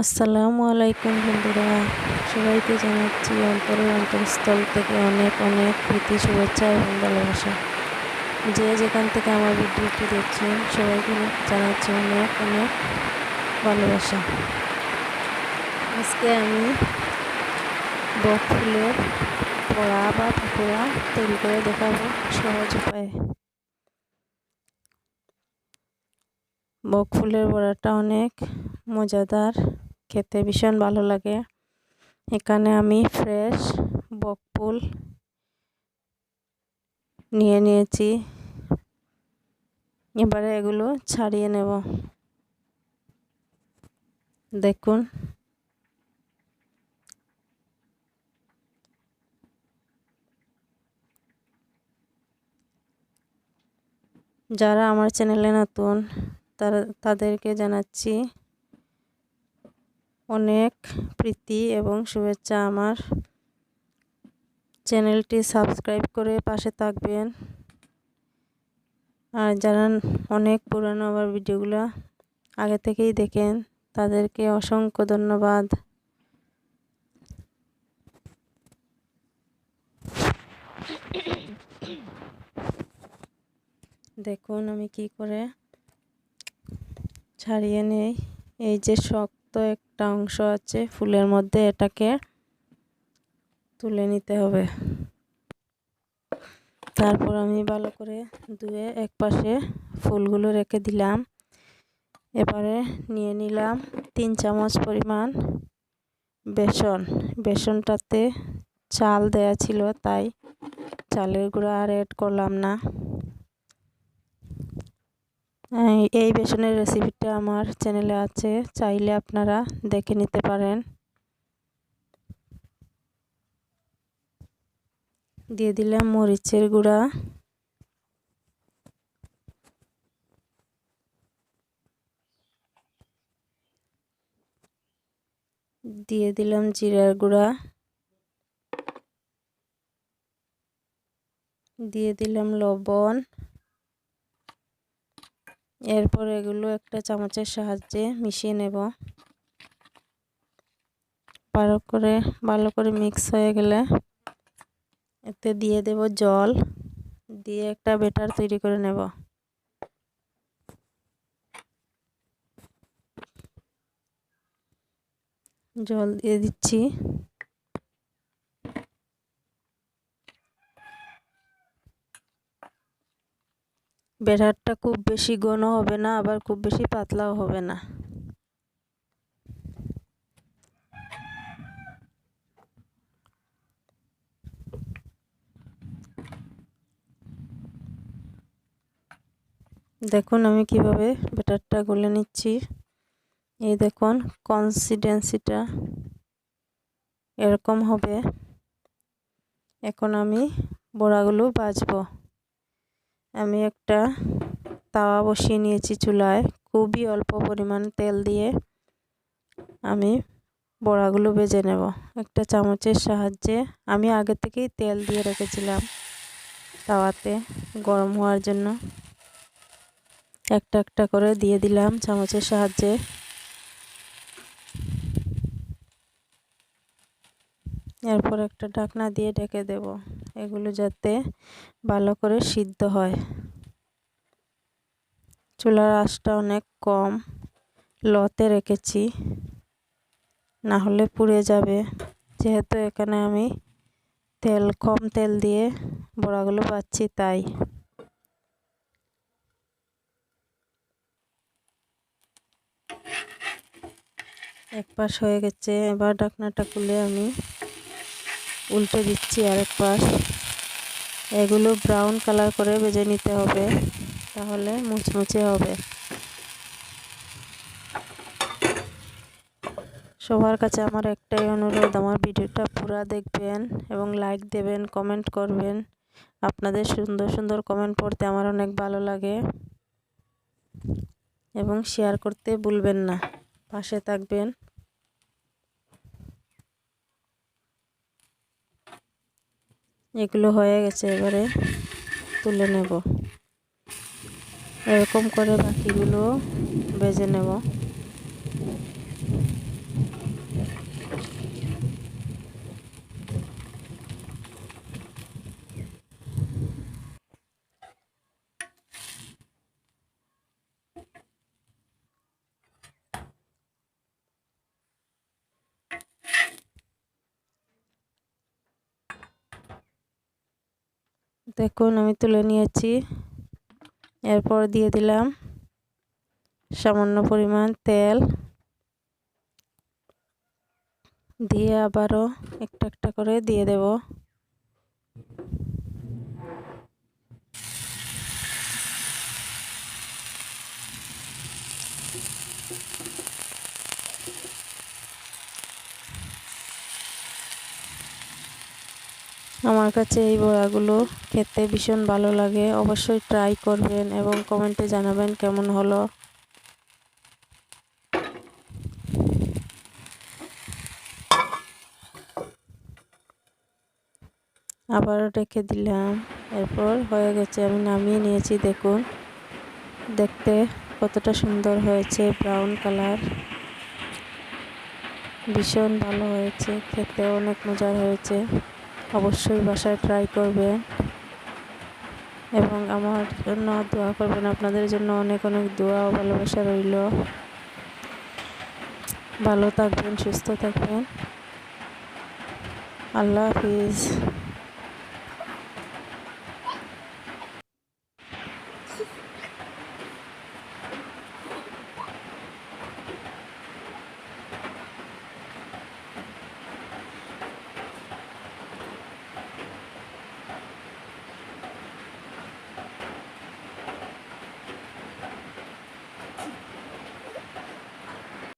আসসালামু আলাইকুম বন্ধুরা। সবাইকে জানাচ্ছি অন্তরের অন্তরস্থল থেকে অনেক অনেক প্রীতি, শুভেচ্ছা এবং ভালোবাসা। যে যেখান থেকে আমার ভিডিওটি দেখছেন, সবাইকে জানাচ্ছি অনেক অনেক ভালোবাসা। আজকে আমি বক ফুলের পড়া বা পাকোড়া তৈরি করে দেখাবো সহজ উপায়ে। বক ফুলের বড়াটা অনেক মজাদার খেতে ভীষণ ভালো লাগে। এখানে আমি ফ্রেশ বকফুল নিয়ে নিয়েছি। এবারে এগুলো ছাড়িয়ে নেব। দেখুন। যারা আমার চ্যানেলে নতুন, তারা, তাদেরকে জানাচ্ছি অনেক প্রীতি এবং শুভেচ্ছা আমার। চ্যানেলটি সাবস্ক্রাইব করে পাশে থাকবেন। আর যারা অনেক পুরানো আবার ভিডিওগুলো আগে থেকেই দেখেন, তাদেরকে অসংখ্য ধন্যবাদ। দেখুন আমি কি করে ছাড়িয়ে নেই। এই যে শক্ত একটা অংশ আছে, ফুলের মধ্যে এটাকে তুলে নিতে হবে। তারপর আমি ভালো করে ধুয়ে এক পাশে ফুলগুলো রেখে দিলাম। এবারে নিয়ে নিলাম তিন চামচ পরিমাণ বেসন। বেসনটাতে চাল দেয়া ছিল, তাই চালের গুঁড়া আর অ্যাড করলাম না। এই বেসনের রেসিপিটা আমার চ্যানেলে আছে, চাইলে আপনারা দেখে নিতে পারেন। দিয়ে দিলাম মরিচের গুঁড়া। দিয়ে দিলাম জিরার গুঁড়া। দিয়ে দিলাম লবণ। এরপর এগুলো একটা চামচের সাহায্যে মিশিয়ে নেব। ভালো করে ভালো করে মিক্স হয়ে গেলে এতে দিয়ে দেব জল, দিয়ে একটা বেটার তৈরি করে নেব। জল দিয়ে দিচ্ছি। ব্যাটারটা খুব বেশি ঘন হবে না, আবার খুব বেশি পাতলাও হবে না। দেখুন আমি কীভাবে ব্যাটারটা গলে নিচ্ছি। এই দেখুন কনসিডেন্সিটা এরকম হবে। এখন আমি বড়াগুলো বাজবো। আমি একটা তাওয়া বসিয়ে নিয়েছি চুলায়, খুবই অল্প পরিমাণ তেল দিয়ে। আমি বড়াগুলো বেজে নেব। একটা চামচের সাহায্যে আমি আগে থেকেই তেল দিয়ে রেখেছিলাম তাওয়াতে গরম হওয়ার জন্য। একটা একটা করে দিয়ে দিলাম চামচের সাহায্যে। এরপর একটা ঢাকনা দিয়ে ঢেকে দেব। এগুলো যাতে ভালো করে সিদ্ধ হয়। চুলার আঁচটা অনেক কম। লতে রেখেছি। না হলে পুড়ে যাবে। যেহেতু এখানে আমি তেল, কম তেল দিয়ে বড়াগুলো পাচ্ছি তাই। এক পাশ হয়ে গেছে। এবার ঢাকনাটা খুলে আমি উল্টে দিচ্ছি আরেক পাশ। এগুলো ব্রাউন কালার করে ভেজে নিতে হবে, তাহলে মুচমুচে হবে। সবার কাছে আমার একটাই অনুরোধ, আমার ভিডিওটা পুরো দেখবেন এবং লাইক দেবেন কমেন্ট করবেন। আপনাদের সুন্দর সুন্দর কমেন্ট পড়তে আমার অনেক ভালো লাগে এবং শেয়ার করতে ভুলবেন না। পাশে থাকবেন। এগুলো হয়ে গেছে এবারে তুলে নেব। এরকম করে বাকিগুলো বেজে নেব। দেখুন, আমি তুলে নিয়েছি। এরপর দিয়ে দিলাম সামান্য পরিমাণ তেল। দিয়ে আবারও একটা একটা করে দিয়ে দেব। আমার কাছে এই বড়াগুলো খেতে ভীষণ ভালো লাগে। অবশ্যই ট্রাই করবেন এবং কমেন্টে জানাবেন কেমন হলো। আবারও রেখে দিলাম। এরপর হয়ে গেছে, আমি নামিয়ে নিয়েছি, দেখুন। দেখতে কতটা সুন্দর হয়েছে ব্রাউন কালার ভীষণ ভালো হয়েছে, খেতে অনেক মজার হয়েছে। অবশ্যই বাসায় ট্রাই করবেন এবং আমার জন্য দোয়া করবেন, আপনাদের জন্য অনেক অনেক দোয়া ও ভালোবাসা রইল। ভালো থাকবেন, সুস্থ থাকবেন। আল্লাহ হাফিজ।